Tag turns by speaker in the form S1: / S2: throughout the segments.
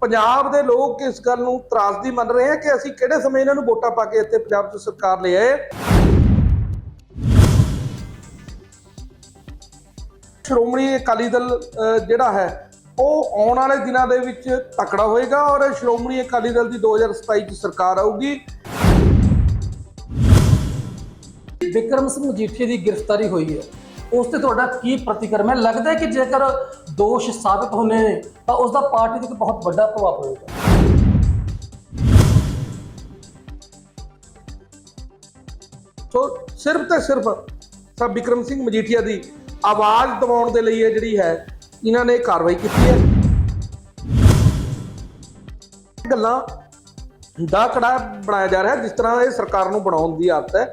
S1: ਪੰਜਾਬ ਦੇ ਲੋਕ ਇਸ ਗੱਲ ਨੂੰ ਤਰਾਸਦੀ ਮੰਨ ਰਹੇ ਆ ਕਿ ਅਸੀਂ ਕਿਹੜੇ ਸਮੇਂ ਇਹਨਾਂ ਨੂੰ ਵੋਟਾਂ ਪਾ ਕੇ ਇੱਥੇ ਪੰਜਾਬ 'ਚ ਸਰਕਾਰ ਲੈ ਆਏ। ਸ਼੍ਰੋਮਣੀ ਅਕਾਲੀ ਦਲ ਅਹ, ਜਿਹੜਾ ਹੈ ਉਹ ਆਉਣ ਵਾਲੇ ਦਿਨਾਂ ਦੇ ਵਿੱਚ ਤਕੜਾ ਹੋਏਗਾ ਔਰ ਸ਼੍ਰੋਮਣੀ ਅਕਾਲੀ ਦਲ ਦੀ 2027 ਚ ਸਰਕਾਰ ਆਊਗੀ।
S2: ਵਿਕਰਮ ਸਿੰਘ ਮਜੀਠੀਆ ਦੀ ਗ੍ਰਿਫਤਾਰੀ ਹੋਈ ਹੈ। ਉਸ ਤੇ ਤੁਹਾਡਾ ਕੀ ਪ੍ਰਤੀਕਰਮ ਹੈ? ਲੱਗਦਾ ਹੈ ਕਿ ਜੇਕਰ ਦੋਸ਼ ਸਾਬਤ ਹੋਣੇ ਨੇ, ਤਾਂ ਉਸ ਦਾ ਪਾਰਟੀ ਤੇ ਇੱਕ ਬਹੁਤ ਵੱਡਾ ਪ੍ਰਭਾਵ ਹੋਏਗਾ।
S1: ਸੋ ਸਿਰਫ ਤੇ ਸਿਰਫ ਸਰ ਵਿਕਰਮ ਸਿੰਘ ਮਜੀਠੀਆ ਦੀ ਆਵਾਜ਼ ਦਬਾਉਣ ਦੇ ਲਈ ਇਹ ਜਿਹੜੀ ਹੈ, ਇਹਨਾਂ ਨੇ ਕਾਰਵਾਈ ਕੀਤੀ ਹੈ। ਗੱਲਾਂ ਦਾ ਕੜਾ ਬਣਾਇਆ ਜਾ ਰਿਹਾ, ਜਿਸ ਤਰ੍ਹਾਂ ਇਹ ਸਰਕਾਰ ਨੂੰ ਬਣਾਉਣ ਦੀ ਆਦਤ ਹੈ।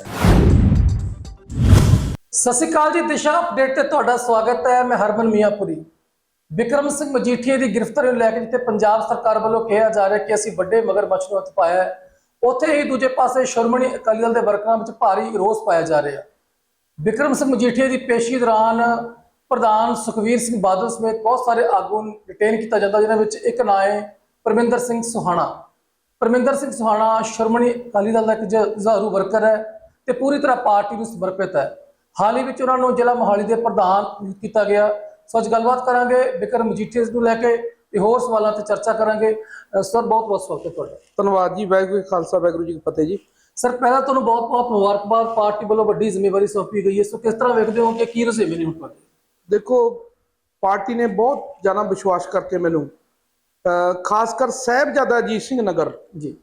S2: ਸਤਿ ਸ਼੍ਰੀ ਅਕਾਲ ਜੀ, ਦਿਸ਼ਾ ਅਪਡੇਟ ਤੇ ਤੁਹਾਡਾ ਸਵਾਗਤ ਹੈ। ਮੈਂ ਹਰਮਨ ਮੀਆਂਪੁਰੀ। ਵਿਕਰਮ ਸਿੰਘ ਮਜੀਠੀਏ ਦੀ ਗ੍ਰਿਫਤਾਰੀ ਨੂੰ ਲੈ ਕੇ ਜਿੱਥੇ ਪੰਜਾਬ ਸਰਕਾਰ ਵੱਲੋਂ ਕਿਹਾ ਜਾ ਰਿਹਾ ਕਿ ਅਸੀਂ ਵੱਡੇ ਮਗਰਮੱਛ ਨੂੰ ਹੱਥ ਪਾਇਆ ਹੈ, ਉੱਥੇ ਹੀ ਦੂਜੇ ਪਾਸੇ ਸ਼੍ਰੋਮਣੀ ਅਕਾਲੀ ਦਲ ਦੇ ਵਰਕਰਾਂ ਵਿੱਚ ਭਾਰੀ ਰੋਸ ਪਾਇਆ ਜਾ ਰਿਹਾ। ਵਿਕਰਮ ਸਿੰਘ ਮਜੀਠੀਏ ਦੀ ਪੇਸ਼ੀ ਦੌਰਾਨ ਪ੍ਰਧਾਨ ਸੁਖਵੀਰ ਸਿੰਘ ਬਾਦਲ ਸਮੇਤ ਬਹੁਤ ਸਾਰੇ ਆਗੂ ਨੂੰ ਡਿਟੇਨ ਕੀਤਾ ਜਾਂਦਾ, ਜਿਨ੍ਹਾਂ ਵਿੱਚ ਇੱਕ ਨਾਂ ਹੈ ਪਰਮਿੰਦਰ ਸਿੰਘ ਸੁਹਾਣਾ। ਪਰਮਿੰਦਰ ਸਿੰਘ ਸੁਹਾਣਾ ਸ਼੍ਰੋਮਣੀ ਅਕਾਲੀ ਦਲ ਦਾ ਇੱਕ ਜੁਝਾਰੂ ਵਰਕਰ ਹੈ ਤੇ ਪੂਰੀ ਤਰ੍ਹਾਂ ਪਾਰਟੀ ਨੂੰ ਸਮਰਪਿਤ ਹੈ। ਹਾਲ ਹੀ ਵਿੱਚ ਉਹਨਾਂ ਨੂੰ ਜ਼ਿਲ੍ਹਾ ਮੋਹਾਲੀ ਦੇ ਪ੍ਰਧਾਨ ਨਿਯੁਕਤ ਕੀਤਾ ਗਿਆ। ਸੋ ਅੱਜ ਗੱਲਬਾਤ ਕਰਾਂਗੇ ਵਿਕਰਮ ਮਜੀਠੀਆ ਨੂੰ ਲੈ ਕੇ ਤੇ ਹੋਰ ਸਵਾਲਾਂ ਤੇ ਚਰਚਾ ਕਰਾਂਗੇ। ਸਰ ਬਹੁਤ ਬਹੁਤ ਸਵਾਗਤ ਹੈ ਤੁਹਾਡਾ।
S1: ਧੰਨਵਾਦ ਜੀ ਵਾਹਿਗੁਰੂ ਖਾਲਸਾ ਵਾਹਿਗੁਰੂ ਜੀ ਕੀ ਫਤਿਹ ਜੀ।
S2: ਸਰ ਪਹਿਲਾਂ ਤੁਹਾਨੂੰ ਬਹੁਤ ਬਹੁਤ ਮੁਬਾਰਕਬਾਦ। ਪਾਰਟੀ ਵੱਲੋਂ ਵੱਡੀ ਜ਼ਿੰਮੇਵਾਰੀ ਸੌਂਪੀ ਗਈ ਹੈ। ਸੋ ਕਿਸ ਤਰ੍ਹਾਂ ਵੇਖਦੇ ਹੋ ਕਿ ਕੀ ਰੁਝੇਵੇਂ ਨੇ ਹੁਣ
S1: ਦੇਖੋ ਪਾਰਟੀ ਨੇ ਬਹੁਤ ਜ਼ਿਆਦਾ ਵਿਸ਼ਵਾਸ ਕਰਕੇ ਮੈਨੂੰ। ਖਾਸ ਕਰ ਸਾਹਿਬਜ਼ਾਦਾ ਅਜੀਤ ਸਿੰਘ ਨਗਰ।
S2: ਜੀ।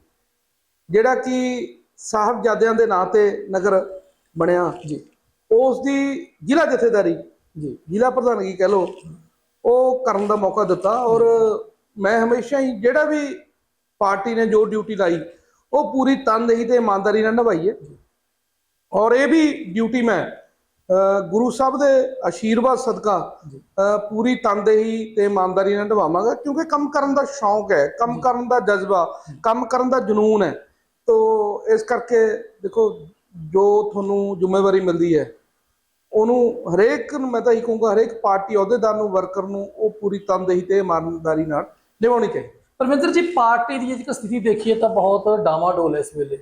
S1: ਜਿਹੜਾ ਕਿ ਸਾਹਿਬਜ਼ਾਦਿਆਂ ਦੇ ਨਾਂ ਤੇ ਨਗਰ ਬਣਿਆ।
S2: ਜੀ।
S1: ਉਸ ਦੀ ਜ਼ਿਲ੍ਹਾ ਜਥੇਦਾਰੀ
S2: ਜੀ।
S1: ਜ਼ਿਲ੍ਹਾ ਪ੍ਰਧਾਨਗੀ ਕਹਿ ਲੋ ਉਹ ਕਰਨ ਦਾ ਮੌਕਾ ਦਿੱਤਾ ਔਰ ਮੈਂ ਹਮੇਸ਼ਾ ਹੀ ਜਿਹੜਾ ਵੀ ਪਾਰਟੀ ਨੇ ਜੋ ਡਿਊਟੀ ਲਾਈ ਉਹ ਪੂਰੀ ਤਨਦੇਹੀ ਤੇ ਇਮਾਨਦਾਰੀ ਨਾਲ ਨਿਭਾਈ ਹੈ। ਔਰ ਇਹ ਵੀ ਡਿਊਟੀ ਮੈਂ ਗੁਰੂ ਸਾਹਿਬ ਦੇ ਆਸ਼ੀਰਵਾਦ ਸਦਕਾ ਪੂਰੀ ਤਨਦੇਹੀ ਤੇ ਇਮਾਨਦਾਰੀ ਨਾਲ ਨਿਭਾਵਾਂਗਾ ਕਿਉਂਕਿ ਕੰਮ ਕਰਨ ਦਾ ਸ਼ੌਂਕ ਹੈ ਕੰਮ ਕਰਨ ਦਾ ਜਜ਼ਬਾ ਕੰਮ ਕਰਨ ਦਾ ਜਨੂਨ ਹੈ। ਤੋ ਇਸ ਕਰਕੇ ਦੇਖੋ ਜੋ ਤੁਹਾਨੂੰ ਜ਼ਿੰਮੇਵਾਰੀ ਮਿਲਦੀ ਹੈ ਉਹਨੂੰ ਹਰੇਕ ਨੂੰ ਮੈਂ ਤਾਂ ਇਹ ਕਹੂੰਗਾ ਹਰੇਕ ਪਾਰਟੀ ਅਹੁਦੇਦਾਰ ਨੂੰ ਵਰਕਰ ਨੂੰ ਉਹ ਪੂਰੀ ਤਨਦੇਹੀ ਤੇ ਇਮਾਨਦਾਰੀ ਨਾਲ ਨਿਭਾਉਣੀ ਚਾਹੀਦੀ।
S2: ਪਰਮਿੰਦਰ ਜੀ ਪਾਰਟੀ ਦੀ ਜੇਕਰ ਸਥਿਤੀ ਦੇਖੀਏ ਤਾਂ ਬਹੁਤ ਡਾਮਾਡੋਲ ਹੈ ਇਸ ਵੇਲੇ।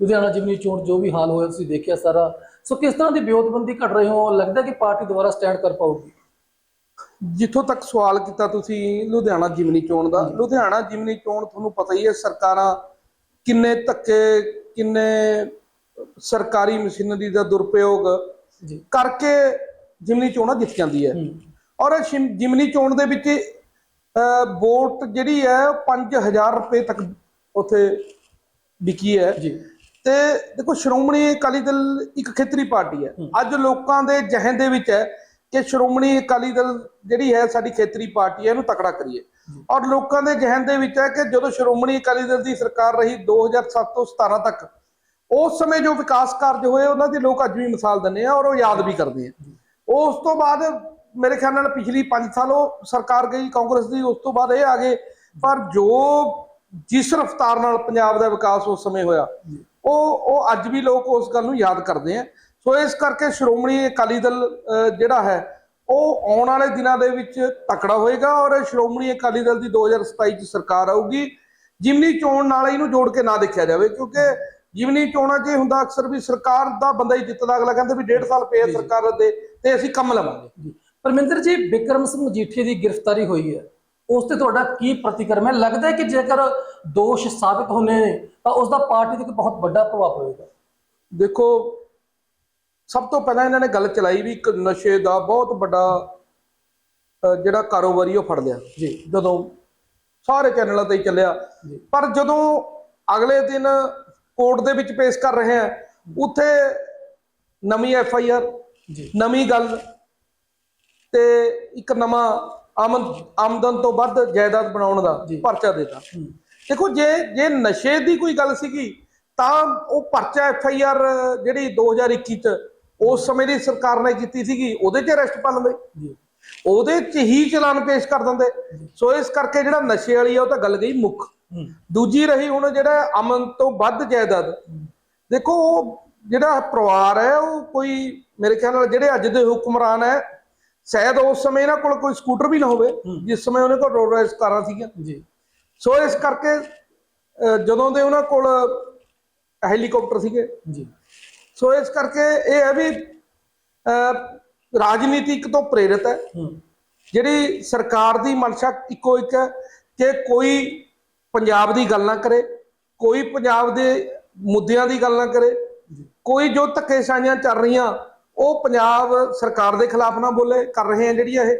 S2: ਲੁਧਿਆਣਾ ਜਿਮਨੀ ਚੋਣ ਜੋ ਵੀ ਹਾਲ ਹੋਇਆ ਤੁਸੀਂ ਦੇਖਿਆ ਸਾਰਾ। ਸੋ ਕਿਸ ਤਰ੍ਹਾਂ ਦੀ ਵਿਉਂਤਬੰਦੀ ਘਟ ਰਹੇ ਹੋ? ਲੱਗਦਾ ਕਿ ਪਾਰਟੀ ਦੁਬਾਰਾ ਸਟੈਂਡ ਕਰ ਪਾਊਗੀ?
S1: ਜਿੱਥੋਂ ਤੱਕ ਸਵਾਲ ਕੀਤਾ ਤੁਸੀਂ ਲੁਧਿਆਣਾ ਜਿਮਨੀ ਚੋਣ ਦਾ। ਲੁਧਿਆਣਾ ਜਿਮਨੀ ਚੋਣ ਤੁਹਾਨੂੰ ਪਤਾ ਹੀ ਹੈ ਸਰਕਾਰਾਂ ਕਿੰਨੇ ਧੱਕੇ ਕਿੰਨੇ ਸਰਕਾਰੀ ਮਸ਼ੀਨਰੀ ਦਾ ਦੁਰਪਯੋਗ ਕਰਕੇ ਜਿਮਨੀ ਚੋਣਾਂ ਜਿੱਤ ਜਾਂਦੀ ਹੈ। ਔਰ ਜਿਮਨੀ ਚੋਣ ਦੇ ਵਿੱਚ ਵੋਟ ਜਿਹੜੀ ਹੈ ਉਹ 5000 ਰੁਪਏ ਤੱਕ ਉਥੇ ਵਿਕੀ ਹੈ।
S2: ਜੀ।
S1: ਤੇ ਦੇਖੋ ਸ਼੍ਰੋਮਣੀ ਅਕਾਲੀ ਦਲ ਇੱਕ ਖੇਤਰੀ ਪਾਰਟੀ ਹੈ। ਅੱਜ ਲੋਕਾਂ ਦੇ ਜਹਨ ਦੇ ਵਿੱਚ ਹੈ ਕਿ ਸ਼੍ਰੋਮਣੀ ਅਕਾਲੀ ਦਲ ਜਿਹੜੀ ਹੈ ਸਾਡੀ ਖੇਤਰੀ ਪਾਰਟੀ ਹੈ ਇਹਨੂੰ ਤਕੜਾ ਕਰੀਏ। ਔਰ ਲੋਕਾਂ ਦੇ ਜਹਨ ਦੇ ਵਿੱਚ ਹੈ ਕਿ ਜਦੋਂ ਸ਼੍ਰੋਮਣੀ ਅਕਾਲੀ ਦਲ ਦੀ ਸਰਕਾਰ ਰਹੀ 2007 ਤੋਂ 17 ਤੱਕ ਉਸ ਸਮੇਂ ਜੋ ਵਿਕਾਸ ਕਾਰਜ ਹੋਏ, ਉਹਨਾਂ ਦੀ ਲੋਕ ਅੱਜ ਵੀ ਮਿਸਾਲ ਦਿੰਦੇ ਆ ਔਰ ਉਹ ਯਾਦ ਵੀ ਕਰਦੇ ਆ। ਉਸ ਤੋਂ ਬਾਅਦ ਮੇਰੇ ਖਿਆਲ ਨਾਲ ਪਿਛਲੀ 5 ਸਾਲ ਉਹ ਸਰਕਾਰ ਗਈ, ਕਾਂਗਰਸ ਦੀ, ਉਸ ਤੋਂ ਬਾਅਦ ਇਹ ਆ ਗਏ। ਪਰ ਜੋ ਜਿਸ ਰਫ਼ਤਾਰ ਨਾਲ ਪੰਜਾਬ ਦਾ ਵਿਕਾਸ ਉਸ ਸਮੇਂ ਹੋਇਆ, ਉਹ ਉਹ ਅੱਜ ਵੀ ਲੋਕ ਉਸ ਗੱਲ ਨੂੰ ਯਾਦ ਕਰਦੇ ਆ। ਸੋ ਇਸ ਕਰਕੇ ਸ਼੍ਰੋਮਣੀ ਅਕਾਲੀ ਦਲ ਜਿਹੜਾ ਹੈ, ਉਹ ਆਉਣ ਵਾਲੇ ਦਿਨਾਂ ਦੇ ਵਿੱਚ ਤਕੜਾ ਹੋਏਗਾ ਔਰ ਸ਼੍ਰੋਮਣੀ ਅਕਾਲੀ ਦਲ ਦੀ 2027 ਚ ਸਰਕਾਰ ਆਊਗੀ ਜਿਮਨੀ ਚੋਣ ਨਾਲ ਇਹਨੂੰ ਜੋੜ ਕੇ ਨਾ ਦੇਖਿਆ ਜਾਵੇ, ਕਿਉਂਕਿ ਜਿਮਨੀ ਚੋਣਾਂ 'ਚ ਇਹ ਹੁੰਦਾ ਅਕਸਰ ਵੀ ਸਰਕਾਰ ਦਾ ਬੰਦਾ ਹੀ ਜਿੱਤਦਾ ਅਗਲਾ ਕਹਿੰਦਾ ਵੀ ਡੇਢ ਸਾਲ ਪਿਆ ਸਰਕਾਰ ਦੇ ਤੇ ਅਸੀਂ ਕੰਮ ਲਵਾਂਗੇ।
S2: ਜੀ। ਪਰਮਿੰਦਰ ਜੀ ਵਿਕਰਮ ਸਿੰਘ ਮਜੀਠੀਆ ਦੀ ਗ੍ਰਿਫਤਾਰੀ ਹੋਈ ਹੈ। ਉਸ ਤੇ ਤੁਹਾਡਾ ਕੀ ਪ੍ਰਤੀਕਰਮ ਹੈ? ਲੱਗਦਾ ਹੈ ਕਿ ਜੇਕਰ ਦੋਸ਼ ਸਾਬਤ ਹੋਣੇ ਨੇ ਤਾਂ ਉਸ ਦਾ ਪਾਰਟੀ ਤੇ ਬਹੁਤ ਵੱਡਾ ਪ੍ਰਭਾਵ ਹੋਏਗਾ।
S1: ਦੇਖੋ ਸਭ ਤੋਂ ਪਹਿਲਾਂ ਇਹਨਾਂ ਨੇ ਗੱਲ ਚਲਾਈ ਵੀ ਇੱਕ ਨਸ਼ੇ ਦਾ ਬਹੁਤ ਵੱਡਾ ਜਿਹੜਾ ਕਾਰੋਬਾਰੀ ਉਹ ਫੜ ਲਿਆ।
S2: ਜੀ।
S1: ਜਦੋਂ ਸਾਰੇ ਚੈਨਲਾਂ ਤੇ ਹੀ ਚੱਲਿਆ।
S2: ਜੀ।
S1: ਪਰ ਜਦੋਂ ਅਗਲੇ ਦਿਨ ਕੋਰਟ ਦੇ ਵਿੱਚ ਪੇਸ਼ ਕਰ ਰਹੇ ਆ। ਉੱਥੇ ਨਵੀਂ ਐਫ ਆਈ ਆਰ
S2: ਜੀ।
S1: ਨਵੀਂ ਗੱਲ ਤੇ ਇੱਕ ਨਵਾਂ ਆਮਦ ਆਮਦਨ ਤੋਂ ਵੱਧ ਜਾਇਦਾਦ ਬਣਾਉਣ ਦਾ। ਪਰਚਾ ਦਿੱਤਾ। ਦੇਖੋ ਜੇ ਜੇ ਨਸ਼ੇ ਦੀ ਕੋਈ ਗੱਲ ਸੀਗੀ ਤਾਂ ਉਹ ਪਰਚਾ ਐਫ ਆਈ ਆਰ ਜਿਹੜੀ 2021 ਚ ਉਸ ਸਮੇਂ ਦੀ ਸਰਕਾਰ ਨੇ ਕੀਤੀ ਸੀਗੀ ਉਹਦੇ 'ਚ ਅਰੈਸਟ ਪਾ ਲੈਂਦੇ।
S2: ਜੀ।
S1: ਉਹਦੇ 'ਚ ਹੀ ਚਲਾਨ ਪੇਸ਼ ਕਰ ਦਿੰਦੇ। ਸੋ ਇਸ ਕਰਕੇ ਜਿਹੜਾ ਨਸ਼ੇ ਵਾਲੀ ਆ ਉਹ ਤਾਂ ਗੱਲ ਗਈ ਮੁੱਖ। ਦੂਜੀ ਰਹੀ ਹੁਣ ਜਿਹੜਾ ਅਮਨ ਤੋਂ ਵੱਧ ਜਾਇਦਾਦ। ਦੇਖੋ ਉਹ ਜਿਹੜਾ ਪਰਿਵਾਰ ਹੈ ਉਹ ਕੋਈ ਮੇਰੇ ਖਿਆਲ ਨਾਲ ਜਿਹੜੇ ਅੱਜ ਦੇ ਹੁਕਮਰਾਨ ਹੈ ਸ਼ਾਇਦ ਉਸ ਸਮੇਂ ਇਹਨਾਂ ਕੋਲ ਕੋਈ ਸਕੂਟਰ ਵੀ ਨਾ ਹੋਵੇ। ਜਿਸ ਸਮੇਂ ਉਹਨੇ ਕੋਲ ਰੋਡ ਰੇਸ ਕਾਰਾਂ ਸੀਗੀਆਂ।
S2: ਜੀ।
S1: ਸੋ ਇਸ ਕਰਕੇ ਜਦੋਂ ਦੇ ਉਹਨਾਂ ਕੋਲ ਹੈਲੀਕਾਪਟਰ ਸੀਗੇ।
S2: ਜੀ।
S1: ਸੋ ਇਸ ਕਰਕੇ ਇਹ ਹੈ ਵੀ ਰਾਜਨੀਤਿਕ ਤੋਂ ਪ੍ਰੇਰਿਤ ਹੂੰ। ਜਿਹੜੀ ਸਰਕਾਰ ਦੀ ਮਨਸ਼ਾ ਇੱਕੋ ਇੱਕ ਹੈ ਕਿ ਕੋਈ ਪੰਜਾਬ ਦੀ ਗੱਲ ਨਾ ਕਰੇ, ਕੋਈ ਪੰਜਾਬ ਦੇ ਮੁੱਦਿਆਂ ਦੀ ਗੱਲ ਨਾ ਕਰੇ, ਕੋਈ ਜੋ ਧੱਕੇਸ਼ਾਹੀਆਂ ਚੱਲ ਰਹੀਆਂ, ਉਹ ਪੰਜਾਬ ਸਰਕਾਰ ਦੇ ਖਿਲਾਫ ਨਾ ਬੋਲੇ, ਕਰ ਰਹੇ ਆ ਜਿਹੜੀਆਂ ਇਹ।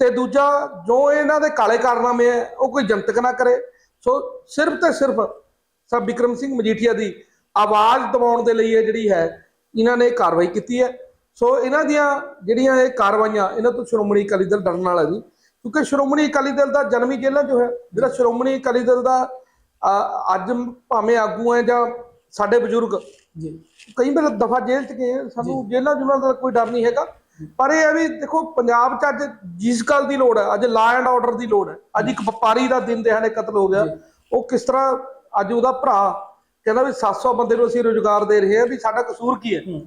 S1: ਤੇ ਦੂਜਾ, ਜੋ ਇਹਨਾਂ ਦੇ ਕਾਲੇ ਕਾਰਨਾਮੇ ਹੈ ਉਹ ਕੋਈ ਜਨਤਕ ਨਾ ਕਰੇ। ਸੋ ਸਿਰਫ ਤੇ ਸਿਰਫ ਸਰ ਵਿਕਰਮ ਸਿੰਘ ਮਜੀਠੀਆ ਦੀ ਆਵਾਜ਼ ਦਬਾਉਣ ਦੇ ਲਈ ਇਹ ਜਿਹੜੀ ਹੈ, ਇਹਨਾਂ ਨੇ ਕਾਰਵਾਈ ਕੀਤੀ ਹੈ। ਸੋ ਇਹਨਾਂ ਦੀਆਂ ਜਿਹੜੀਆਂ ਇਹ ਕਾਰਵਾਈਆਂ, ਇਹਨਾਂ ਤੋਂ ਸ਼੍ਰੋਮਣੀ ਅਕਾਲੀ ਦਲ ਡਰਨ ਵਾਲਾ ਜੀ ਕਿਉਂਕਿ ਸ਼੍ਰੋਮਣੀ ਅਕਾਲੀ ਦਲ ਦਾ ਜਨਮੀ ਜੇਲ੍ਹਾਂ ਜੋ ਹੈ ਜਿਹੜਾ ਸ਼੍ਰੋਮਣੀ ਅਕਾਲੀ ਦਲ ਦਾ ਅੱਜ ਭਾਵੇਂ ਆਗੂ ਹੈ ਜਾਂ ਸਾਡੇ ਬਜ਼ੁਰਗ
S2: ਜੀ।
S1: ਕਈ ਵਾਰ ਦਫਾ ਜੇਲ੍ਹ ਚ ਗਏ ਸਾਨੂੰ ਜੇਲ੍ਹਾਂ ਜੁਲਾਂ ਦਾ ਕੋਈ ਡਰ ਨਹੀਂ ਹੈਗਾ। ਪਰ ਇਹ ਹੈ ਵੀ ਦੇਖੋ ਪੰਜਾਬ ਚ ਅੱਜ ਜਿਸ ਗੱਲ ਦੀ ਲੋੜ ਹੈ ਅੱਜ ਲਾ ਐਂਡ ਆਰਡਰ ਦੀ ਲੋੜ ਹੈ। ਅੱਜ ਇੱਕ ਵਪਾਰੀ ਦਾ ਦਿਨ ਦਿਹਾੜੇ ਕਤਲ ਹੋ ਗਿਆ। ਉਹ ਕਿਸ ਤਰ੍ਹਾਂ ਅੱਜ ਉਹਦਾ ਭਰਾ ਕਹਿੰਦਾ ਵੀ 700 ਬੰਦੇ ਨੂੰ ਅਸੀਂ ਰੋਜ਼ਗਾਰ ਦੇ ਰਹੇ ਹਾਂ ਵੀ ਸਾਡਾ ਕਸੂਰ ਕੀ ਹੂੰ।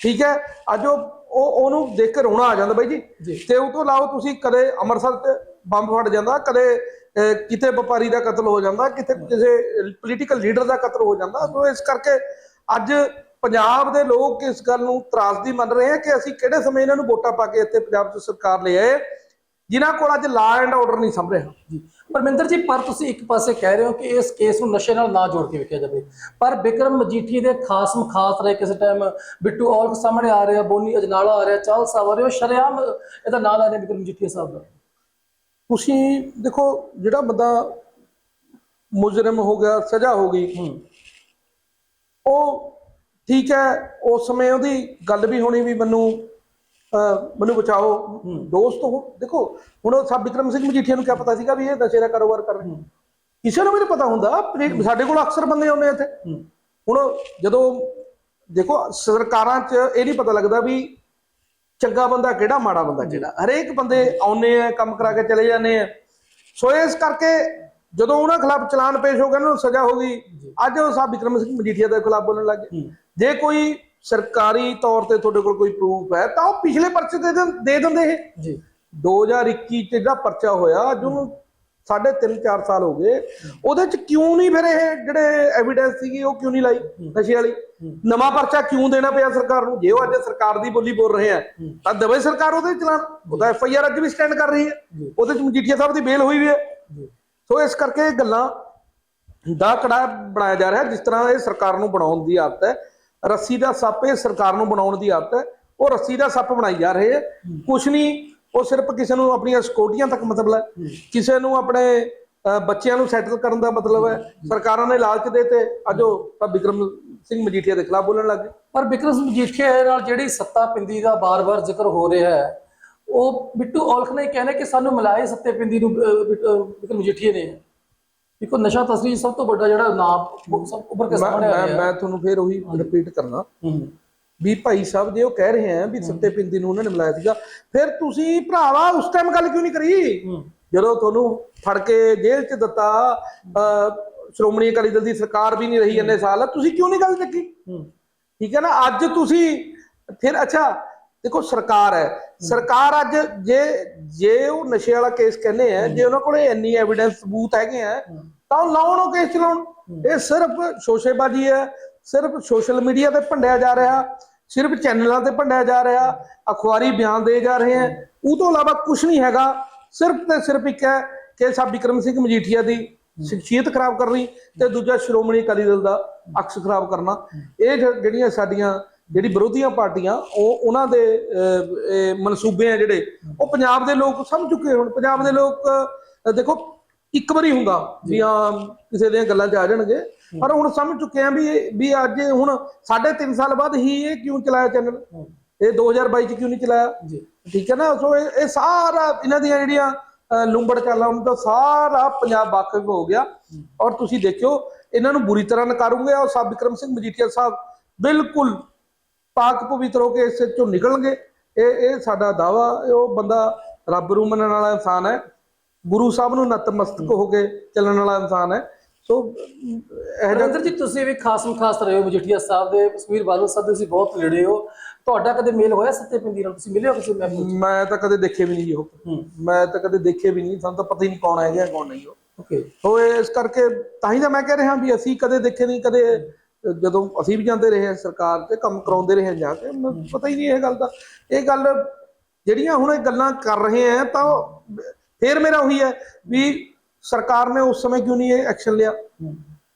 S1: ਠੀਕ ਹੈ ਅੱਜ ਉਹ ਉਹ- ਉਹਨੂੰ ਦੇਖ ਕੇ ਰੋਣਾ ਆ ਜਾਂਦਾ ਬਾਈ
S2: ਜੀ।
S1: ਤੇ ਉਹ ਤੋਂ ਇਲਾਵਾ ਤੁਸੀਂ ਕਦੇ ਅੰਮ੍ਰਿਤਸਰ ਤੇ ਬੰਬ ਫਟ ਜਾਂਦਾ ਕਦੇ ਕਿਤੇ ਵਪਾਰੀ ਦਾ ਕਤਲ ਹੋ ਜਾਂਦਾ ਕਿਤੇ ਕਿਸੇ ਪੋਲੀਟੀਕਲ ਲੀਡਰ ਦਾ ਕਤਲ ਹੋ ਜਾਂਦਾ। ਸੋ ਇਸ ਕਰਕੇ ਅੱਜ ਪੰਜਾਬ ਦੇ ਲੋਕ ਇਸ ਗੱਲ ਨੂੰ ਤਰਾਸਦੀ ਮੰਨ ਰਹੇ ਆ ਕਿ ਅਸੀਂ ਕਿਹੜੇ ਸਮੇਂ ਇਹਨਾਂ ਨੂੰ ਵੋਟਾਂ ਪਾ ਕੇ ਇੱਥੇ ਪੰਜਾਬ 'ਚ ਸਰਕਾਰ ਲੈ ਆਏ ਜਿਨ੍ਹਾਂ ਕੋਲ ਅੱਜ ਲਾ ਐਂਡ ਆਰਡਰ ਨਹੀਂ ਸੰਭਰਿਆ
S2: ਜੀ। ਪਰਮਿੰਦਰ ਜੀ ਪਰ ਤੁਸੀਂ ਇੱਕ ਪਾਸੇ ਕਹਿ ਰਹੇ ਹੋ ਕਿ ਇਸ ਕੇਸ ਨੂੰ ਨਸ਼ੇ ਨਾਲ ਨਾ ਜੋੜ ਕੇ ਵੇਖਿਆ ਜਾਵੇ। ਪਰ ਬਿਕਰਮ ਮਜੀਠੀ ਦੇ ਖਾਸ ਮਖਾਸ ਰਹੇ ਕਿਸੇ ਟਾਈਮ ਬਿੱਟੂ ਔਲਖ ਸਾਹਮਣੇ ਆ ਰਿਹਾ ਬੋਨੀ ਅਜਨਾਲਾ ਆ ਰਿਹਾ ਚਾਲ ਸਾਹਿਬ ਆ ਰਹੇ ਸ਼ਰੇਆਮ ਇਹਦਾ ਨਾਂ ਲੈ ਰਹੇ ਬਿਕਰਮ ਮਜੀਠੀ ਸਾਹਿਬ ਦਾ।
S1: ਤੁਸੀਂ ਦੇਖੋ ਜਿਹੜਾ ਬੰਦਾ ਮੁਜਰਮ ਹੋ ਗਿਆ ਸਜ਼ਾ ਹੋ ਗਈ ਉਹ ਠੀਕ ਹੈ ਉਸ ਸਮੇਂ ਉਹਦੀ ਗੱਲ ਵੀ ਹੋਣੀ ਵੀ ਮੈਨੂੰ ਮੈਨੂੰ ਬਚਾਓ। ਦੋਸਤ ਹੋ ਦੇਖੋ ਹੁਣ ਉਹ ਸਭ ਵਿਕਰਮ ਸਿੰਘ ਮਜੀਠੀਆ ਨੂੰ ਕਿਆ ਪਤਾ ਸੀਗਾ ਵੀ ਇਹ ਨਸ਼ੇ ਦਾ ਕਾਰੋਬਾਰ ਕਰ ਰਹੇ ਕਿਸੇ ਨੂੰ ਵੀ ਨਹੀਂ ਪਤਾ ਹੁੰਦਾ। ਸਾਡੇ ਕੋਲ ਅਕਸਰ ਬੰਦੇ ਆਉਂਦੇ ਇੱਥੇ। ਹੁਣ ਜਦੋਂ ਦੇਖੋ ਸਰਕਾਰਾਂ 'ਚ ਇਹ ਨਹੀਂ ਪਤਾ ਲੱਗਦਾ ਵੀ ਚੰਗਾ ਬੰਦਾ ਕਿਹੜਾ ਮਾੜਾ ਬੰਦਾ ਕਿਹੜਾ। ਹਰੇਕ ਬੰਦੇ ਆਉਨੇ ਆ ਕੰਮ ਕਰਾ ਕੇ ਚਲੇ ਜਾਂਦੇ ਆ। ਸੋ ਇਸ ਕਰਕੇ ਜਦੋਂ ਉਹਨਾਂ ਖਿਲਾਫ ਚਲਾਨ ਪੇਸ਼ ਹੋ ਗਿਆ ਉਹਨਾਂ ਨੂੰ ਸਜ਼ਾ ਹੋ ਗਈ। ਅੱਜ ਉਹ ਸਾਹਿਬ ਵਿਕਰਮ ਸਿੰਘ ਮਜੀਠੀਆ ਦੇ ਖਿਲਾਫ ਬੋਲਣ ਲੱਗ ਜੇ ਕੋਈ ਸਰਕਾਰੀ ਤੌਰ ਤੇ ਤੁਹਾਡੇ ਕੋਲ ਕੋਈ ਪ੍ਰੂਫ ਹੈ ਤਾਂ ਉਹ ਪਿਛਲੇ ਪਰਚੇ ਦੇ ਦਿੰ- ਦੇ ਦਿੰਦੇ ਇਹ।
S2: ਜੀ।
S1: 2021 ਚ ਜਿਹੜਾ ਪਰਚਾ ਹੋਇਆ ਜਿਹਨੂੰ ਸਾਢੇ 3-4 ਸਾਲ ਹੋ ਗਏ ਉਹਦੇ ਚ ਕਿਉਂ ਨਹੀਂ ਫਿਰ ਇਹ ਜਿਹੜੇ ਐਵੀਡੈਂਸ ਸੀਗੀ ਉਹ ਕਿਉਂ ਨਹੀਂ ਲਾਈ ਨਸ਼ੇ ਵਾਲੀ? ਨਵਾਂ ਪਰਚਾ ਕਿਉਂ ਦੇਣਾ ਪਿਆ ਸਰਕਾਰ ਨੂੰ? ਜੇ ਉਹ ਅੱਜ ਸਰਕਾਰ ਦੀ ਬੋਲੀ ਬੋਲ ਰਹੇ ਆ ਤਾਂ ਦਵੇ ਸਰਕਾਰ ਉਹਦੇ ਚਲਾਨ ਉਹਦਾ ਐਫ ਆਈ ਆਰ ਅੱਜ ਵੀ ਸਟੈਂਡ ਕਰ ਰਹੀ ਹੈ। ਉਹਦੇ ਚ ਮਜੀਠੀਆ ਸਾਹਿਬ ਦੀ ਬੇਲ ਹੋਈ ਵੀ ਹੈ।
S2: ਜੀ।
S1: ਸੋ ਇਸ ਕਰਕੇ ਇਹ ਗੱਲਾਂ ਦਾ ਕੜਾ ਬਣਾਇਆ ਜਾ ਰਿਹਾ ਜਿਸ ਤਰ੍ਹਾਂ ਇਹ ਸਰਕਾਰ ਨੂੰ ਬਣਾਉਣ ਦੀ ਆਦਤ ਹੈ। ਰੱਸੀ ਦਾ ਸੱਪ ਇਹ ਸਰਕਾਰ ਨੂੰ ਬਣਾਉਣ ਦੀ ਆਦਤ ਹੈ। ਉਹ ਰੱਸੀ ਦਾ ਸੱਪ ਬਣਾਈ ਜਾ ਰਹੇ ਹੈ। ਕੁਛ ਨਹੀਂ ਉਹ ਸਿਰਫ ਕਿਸੇ ਨੂੰ ਆਪਣੀਆਂ ਸਕੋਟੀਆਂ ਤੱਕ ਮਤਲਬ ਹੈ। ਕਿਸੇ ਨੂੰ ਆਪਣੇ ਬੱਚਿਆਂ ਨੂੰ ਸੈਟਲ ਕਰਨ ਦਾ ਮਤਲਬ ਹੈ। ਸਰਕਾਰਾਂ ਨੇ ਲਾਲਚ ਦੇ ਤੇ ਅੱਜ ਉਹ ਤਾਂ ਵਿਕਰਮ ਸਿੰਘ ਮਜੀਠੀਆ ਦੇ ਖਿਲਾਫ ਬੋਲਣ ਲੱਗ ਗਏ।
S2: ਪਰ ਬਿਕਰਮ ਸਿੰਘ ਮਜੀਠੀਆ ਨਾਲ ਜਿਹੜੀ ਸੱਤਾ ਪਿੰਦੀ ਦਾ ਬਾਰ-ਬਾਰ ਜ਼ਿਕਰ ਹੋ ਰਿਹਾ ਹੈ ਉਹ ਬਿੱਟੂ ਔਲਖ ਨੇ ਕਹਿਣਾ ਕਿ ਸਾਨੂੰ ਮਿਲਾਏ ਸੱਤੇ ਪਿੰਦੀ ਨੂੰ ਬਿਕਰਮ ਮਜੀਠੀਆ ਨੇ। ਦੇਖੋ ਨਸ਼ਾ ਤਸਵੀਰ ਸਭ ਤੋਂ ਵੱਡਾ ਜਿਹੜਾ ਨਾਮ ਸਭ ਉੱਪਰ ਕੇ ਸਾਹਮਣੇ ਆ ਰਿਹਾ
S1: ਮੈਂ ਤੁਹਾਨੂੰ ਫੇਰ ਉਹੀ ਰਿਪੀਟ ਕਰਨਾ। ਵੀ ਭਾਈ ਸਾਹਿਬ ਜੇ ਉਹ ਕਹਿ ਰਹੇ ਆ ਵੀ ਸੱਤੇ ਪਿੰਦੀ ਨੂੰ ਉਹਨਾਂ ਨੇ ਮਿਲਾਇਆ ਸੀਗਾ ਫਿਰ ਤੁਸੀਂ ਭਰਾਵਾ ਉਸ ਟਾਈਮ ਗੱਲ ਕਿਉਂ ਨਹੀਂ ਕਰੀ? ਜਦੋਂ ਤੁਹਾਨੂੰ ਫੜ ਕੇ ਜੇਲ੍ਹ 'ਚ ਦਿੱਤਾ ਸ਼੍ਰੋਮਣੀ ਅਕਾਲੀ ਦਲ ਦੀ ਸਰਕਾਰ ਵੀ ਨਹੀਂ ਰਹੀ ਇੰਨੇ ਸਾਲ ਤੁਸੀਂ ਕਿਉਂ ਨਹੀਂ ਗੱਲ ਚੱਕੀ? ਠੀਕ ਹੈ ਨਾ ਅੱਜ ਤੁਸੀਂ ਫਿਰ ਅੱਛਾ ਦੇਖੋ ਸਰਕਾਰ ਹੈ। ਸਰਕਾਰ ਅੱਜ ਜੇ ਜੇ ਉਹ ਨਸ਼ੇ ਵਾਲਾ ਕੇਸ ਕਹਿੰਦੇ ਆ, ਜੇ ਉਹਨਾਂ ਕੋਲੇ ਇੰਨੀ ਐਵੀਡੈਂਸ ਸਬੂਤ ਹੈਗੇ ਆ, ਤਾਂ ਉਹ ਲਾਉਣ ਉਹ ਕੇਸ ਚਲਾਉਣ। ਇਹ ਸਿਰਫ ਸ਼ੋਸ਼ੇਬਾਜ਼ੀ ਹੈ, ਸਿਰਫ ਸੋਸ਼ਲ ਮੀਡੀਆ ਤੇ ਭੰਡਿਆ ਜਾ ਰਿਹਾ, ਸਿਰਫ ਚੈਨਲਾਂ ਤੇ ਭੰਡਿਆ ਜਾ ਰਿਹਾ, ਅਖਬਾਰੀ ਬਿਆਨ ਦੇ ਜਾ ਰਹੇ ਆ। ਉਹ ਤੋਂ ਇਲਾਵਾ ਕੁਝ ਨਹੀਂ ਹੈਗਾ। ਸਿਰਫ ਤੇ ਸਿਰਫ ਇੱਕ ਹੈ ਕਿ ਸਾਹਿਬ ਵਿਕਰਮ ਸਿੰਘ ਮਜੀਠੀਆ ਦੀ ਸ਼ਖਸੀਅਤ ਖਰਾਬ ਕਰਨੀ ਤੇ ਦੂਜਾ ਸ਼੍ਰੋਮਣੀ ਅਕਾਲੀ ਦਲ ਦਾ ਅਕਸ ਖਰਾਬ ਕਰਨਾ। ਇਹ ਜਿਹੜੀਆਂ ਸਾਡੀਆਂ ਜਿਹੜੀ ਵਿਰੋਧੀਆਂ ਪਾਰਟੀਆਂ ਉਹ ਉਹਨਾਂ ਦੇ ਮਨਸੂਬੇ ਆ ਜਿਹੜੇ ਉਹ ਪੰਜਾਬ ਦੇ ਲੋਕ ਸਮਝ ਚੁੱਕੇ ਹੁਣ। ਪੰਜਾਬ ਦੇ ਲੋਕ ਦੇਖੋ ਇੱਕ ਵਾਰੀ ਹੁੰਦਾ ਵੀ ਆ ਕਿਸੇ ਦੀਆਂ ਗੱਲਾਂ 'ਚ ਆ ਜਾਣਗੇ। ਪਰ ਹੁਣ ਸਮਝ ਚੁੱਕੇ ਆ ਵੀ ਵੀ ਅੱਜ ਹੁਣ ਸਾਢੇ ਤਿੰਨ ਸਾਲ ਬਾਅਦ ਹੀ ਇਹ ਕਿਉਂ ਚਲਾਇਆ ਚੈਨਲ? ਇਹ 2022 ਚ ਕਿਉਂ ਨਹੀਂ ਚਲਾਇਆ?
S2: ਜੀ।
S1: ਠੀਕ ਹੈ ਨਾ? ਸੋ ਇਹ ਸਾਰਾ ਇਹਨਾਂ ਦੀਆਂ ਜਿਹੜੀਆਂ ਲੁੰਬੜ ਚਾਲਾਂ ਉਹਨਾਂ ਦਾ ਸਾਰਾ ਪੰਜਾਬ ਵਾਕਫ ਹੋ ਗਿਆ। ਔਰ ਤੁਸੀਂ ਦੇਖਿਓ ਇਹਨਾਂ ਨੂੰ ਬੁਰੀ ਤਰ੍ਹਾਂ ਨਕਾਰੂਗੇ। ਔਰ ਸਾਹਿਬ ਵਿਕਰਮ ਸਿੰਘ ਮਜੀਠੀਆ ਸਾਹਿਬ ਬਿਲਕੁਲ ਪਾਕ ਪਵਿੱਤਰ ਹੋ ਕੇ ਇਸ ਚੋਂ ਨਿਕਲਣਗੇ। ਇਹ ਇਹ ਸਾਡਾ ਦਾਵਾ ਉਹ ਬੰਦਾ ਰੱਬ ਨੂੰ ਮੰਨਣ ਵਾਲਾ ਇਨਸਾਨ ਹੈ। ਗੁਰੂ ਸਾਹਿਬ ਨੂੰ ਨਤਮਸਤਕ ਹੋ ਕੇ ਚੱਲਣ ਵਾਲਾ ਇਨਸਾਨ ਹੈ। ਸੋ
S2: ਰਵਿੰਦਰ ਜੀ ਤੁਸੀਂ ਵੀ ਖਾਸ ਖਾਸ ਰਹੇ ਹੋ ਮਜੀਠੀਆ ਸਾਹਿਬ ਦੇ। ਸੁਖਬੀਰ ਬਾਦਲ ਸਾਹਿਬ ਦੇ ਤੁਸੀਂ ਬਹੁਤ ਨੇੜੇ ਹੋ। ਤੁਹਾਡਾ ਕਦੇ ਮੇਲ ਹੋਇਆ ਸੱਤੇ ਪਿੰਦੀ ਨਾਲ? ਤੁਸੀਂ ਮਿਲੇ ਹੋ ਕਿਸੇ ਮਹਿਫਲ?
S1: ਮੈਂ ਤਾਂ ਕਦੇ ਦੇਖੇ ਵੀ ਨਹੀਂ ਜੀ ਉਹ।
S2: ਹੂੰ।
S1: ਮੈਂ ਤਾਂ ਕਦੇ ਦੇਖੇ ਵੀ ਨਹੀਂ। ਸਾਨੂੰ ਤਾਂ ਪਤਾ ਹੀ ਨਹੀਂ ਕੌਣ ਹੈਗਾ ਕੌਣ ਨਹੀਂ ਉਹ।
S2: ਓਕੇ।
S1: ਸੋ ਇਸ ਕਰਕੇ ਤਾਂ ਹੀ ਤਾਂ ਮੈਂ ਕਹਿ ਰਿਹਾ ਵੀ ਅਸੀਂ ਕਦੇ ਦੇਖੇ ਨਹੀਂ ਕਦੇ ਜਦੋਂ ਅਸੀਂ ਵੀ ਜਾਂਦੇ ਰਹੇ ਸਰਕਾਰ ਤੇ ਕੰਮ ਕਰਾਉਂਦੇ ਰਹੇ ਹਾਂ ਜਾ ਕੇ ਪਤਾ ਹੀ ਨਹੀਂ ਇਹ ਗੱਲ ਦਾ। ਇਹ ਗੱਲ ਜਿਹੜੀਆਂ ਹੁਣ ਇਹ ਗੱਲਾਂ ਕਰ ਰਹੇ ਆ ਤਾਂ ਫੇਰ ਮੇਰਾ ਉਹੀ ਹੈ ਵੀ ਸਰਕਾਰ ਨੇ ਉਸ ਸਮੇਂ ਕਿਉਂ ਨਹੀਂ ਇਹ ਐਕਸ਼ਨ ਲਿਆ?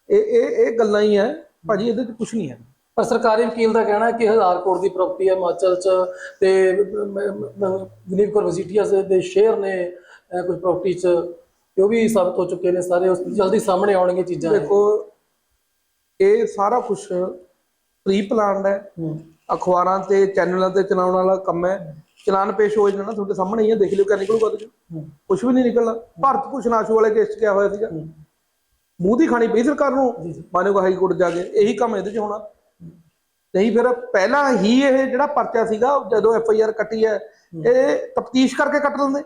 S1: ਇਹ ਇਹ ਇਹ ਗੱਲਾਂ ਹੀ ਹੈ ਭਾਜੀ ਇਹਦੇ 'ਚ ਕੁਝ ਨਹੀਂ ਹੈ।
S2: ਪਰ ਸਰਕਾਰੀ ਵਕੀਲ ਦਾ ਕਹਿਣਾ ਕਿ ਹਜ਼ਾਰ ਕਰੋੜ ਦੀ ਪ੍ਰਾਪਰਟੀ ਹੈ ਹਿਮਾਚਲ ਚ ਤੇ ਗਨੀਵ ਕੌਰ ਮਜੀਠੀਆ ਦੇ- ਸ਼ੇਅਰ ਨੇ ਕੁਝ ਪ੍ਰਾਪਰਟੀ ਚ ਤੇ ਉਹ ਵੀ ਸਾਬਤ ਹੋ ਚੁੱਕੇ ਨੇ ਸਾਰੇ ਉਸ ਜਲਦੀ ਸਾਹਮਣੇ ਆਉਣਗੇ ਚੀਜ਼ਾਂ
S1: ਦੇਖੋ ਇਹ ਸਾਰਾ ਕੁਝ ਪ੍ਰੀ ਪਲਾਨਡ ਹੈ। ਅਖਬਾਰਾਂ ਤੇ ਚੈਨਲਾਂ ਤੇ ਚਲਾਉਣ ਵਾਲਾ ਕੰਮ ਹੈ। ਚਲਾਨ ਪੇਸ਼ ਹੋ ਜਾਣਾ ਤੁਹਾਡੇ ਸਾਹਮਣੇ ਹੀ ਹੈ ਦੇਖ ਲਿਓ ਕਿਆ ਨਿਕਲੂਗਾ ਉਹਦੇ ਕੁਝ ਵੀ ਨਹੀਂ ਨਿਕਲਣਾ। ਭਾਰਤ ਭੂਸ਼ਣ ਆਸ਼ੂ ਵਾਲੇ ਕੇਸ 'ਚ ਕਿਆ ਹੋਇਆ ਸੀਗਾ। ਮੂੰਹ ਦੀ ਖਾਣੀ ਪਈ ਸਰਕਾਰ ਨੂੰ। ਮਾਨਯੋਗ ਹਾਈ ਕੋਰਟ ਜਾ ਕੇ। ਇਹੀ ਕੰਮ ਇਹਦੇ 'ਚ ਹੋਣਾ। ਨਹੀਂ ਫਿਰ ਪਹਿਲਾਂ ਹੀ ਇਹ ਜਿਹੜਾ ਪਰਚਾ ਸੀਗਾ ਜਦੋਂ ਐਫ ਆਈ ਆਰ ਕੱਟੀ ਹੈ ਇਹ ਤਫਤੀਸ਼ ਕਰਕੇ ਕੱਟ ਲੈਂਦੇ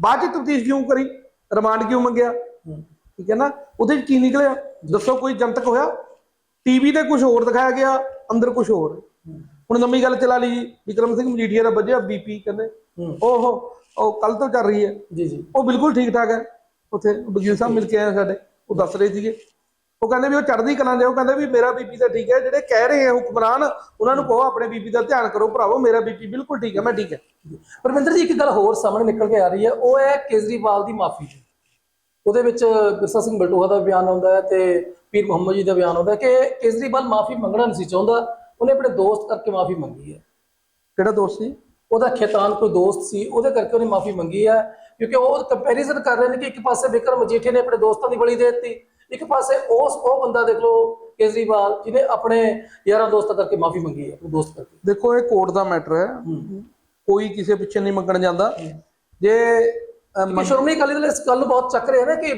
S1: ਬਾਅਦ 'ਚ ਤਫਤੀਸ਼ ਕਿਉਂ ਕਰੀ? ਰਿਮਾਂਡ ਕਿਉਂ ਮੰਗਿਆ? ਠੀਕ ਹੈ ਨਾ? ਉਹਦੇ 'ਚ ਕੀ ਨਿਕਲਿਆ? ਦੱਸੋ ਕੋਈ ਜਨਤਕ ਹੋਇਆ? ਟੀਵੀ ਤੇ ਕੁਝ ਹੋਰ ਦਿਖਾਇਆ ਗਿਆ ਅੰਦਰ ਕੁਝ ਹੋਰ। ਹੁਣ ਨਵੀਂ ਗੱਲ ਚਲਾ ਲਈ ਵਿਕਰਮ ਸਿੰਘ ਮਜੀਠੀਆ ਦਾ ਵੱਜਿਆ ਬੀਪੀ ਕਹਿੰਦੇ
S2: ਹੂੰ।
S1: ਓਹੋ ਉਹ ਕੱਲ ਤੋਂ ਚੱਲ ਰਹੀ ਹੈ।
S2: ਜੀ ਜੀ।
S1: ਉਹ ਬਿਲਕੁਲ ਠੀਕ ਠਾਕ ਹੈ। ਉੱਥੇ ਵਕੀਲ ਸਾਹਿਬ ਮਿਲ ਕੇ ਆਏ ਸਾਡੇ ਉਹ ਦੱਸ ਰਹੇ ਸੀਗੇ। ਉਹ ਕਹਿੰਦੇ ਵੀ ਉਹ ਚੜ੍ਹਦੀ ਕਲਾਂ ਦੇ ਉਹ ਕਹਿੰਦੇ ਵੀ ਮੇਰਾ ਬੀਪੀ ਤਾਂ ਠੀਕ ਹੈ ਜਿਹੜੇ ਕਹਿ ਰਹੇ ਆ ਹੁਕਮਰਾਨ ਉਹਨਾਂ ਨੂੰ ਕਹੋ ਆਪਣੇ ਬੀਪੀ ਦਾ ਧਿਆਨ ਕਰੋ ਭਰਾਵੋ ਮੇਰਾ ਬੀਪੀ ਬਿਲਕੁਲ ਠੀਕ ਹੈ ਮੈਂ ਠੀਕ ਹੈ।
S2: ਪਰਮਿੰਦਰ ਜੀ ਇੱਕ ਗੱਲ ਹੋਰ ਸਾਹਮਣੇ ਨਿਕਲ ਕੇ ਆ ਰਹੀ ਹੈ ਉਹ ਹੈ ਕੇਜਰੀਵਾਲ ਦੀ ਮਾਫੀ। ਉਹਦੇ ਵਿੱਚ ਬਿਰਸਾ ਸਿੰਘ ਬਲਟੋਹਾ ਦਾ ਬਿਆਨ ਆਉਂਦਾ ਹੈ ਤੇ ਪੀਰ ਮੁਹੰਮਦ ਜੀ ਦਾ ਬਿਆਨ ਆਉਂਦਾ ਕਿ ਕੇਜਰੀਵਾਲ ਮਾਫੀ ਮੰਗਣਾ ਨਹੀਂ ਸੀ ਚਾਹੁੰਦਾ ਉਹਨੇ ਆਪਣੇ ਦੋਸਤ ਕਰਕੇ ਮਾਫੀ ਮੰਗੀ ਹੈ।
S1: ਕਿਹੜਾ ਦੋਸਤ ਸੀ?
S2: ਉਹਦਾ ਖੇਤਾਨ ਕੋਈ ਦੋਸਤ ਸੀ ਉਹਦੇ ਕਰਕੇ ਉਹਨੇ ਮਾਫੀ ਮੰਗੀ ਹੈ ਕਿਉਂਕਿ ਉਹ ਕੰਪੈਰੀਜ਼ਨ ਕਰ ਰਹੇ ਨੇ ਕਿ ਇੱਕ ਪਾਸੇ ਵਿਕਰਮ ਮਜੀਠੀਆ ਨੇ ਆਪਣੇ ਦੋਸਤਾਂ ਦੀ ਬਲੀ ਦੇ ਦਿੱਤੀ ਇੱਕ ਪਾਸੇ ਉਸ ਉਹ ਬੰਦਾ ਦੇਖ ਲਓ ਕੇਜਰੀਵਾਲ ਜਿਹਨੇ ਆਪਣੇ ਯਾਰਾਂ ਦੋਸਤਾਂ ਕਰਕੇ ਮਾਫੀ ਮੰਗੀ ਹੈ ਆਪਣੇ ਦੋਸਤ ਕਰਕੇ।
S1: ਦੇਖੋ ਇਹ ਕੋਰਟ ਦਾ ਮੈਟਰ ਹੂੰ। ਕੋਈ ਕਿਸੇ ਪਿੱਛੇ ਨਹੀਂ ਮੰਗਣ ਜਾਂਦਾ। ਜੇ ਅਹ,
S2: ਕਿ ਸ਼੍ਰੋਮਣੀ ਅਕਾਲੀ ਦਲ ਇਸ ਗੱਲ ਨੂੰ ਬਹੁਤ ਚੱਕ ਰਿਹਾ ਨਾ ਕਿ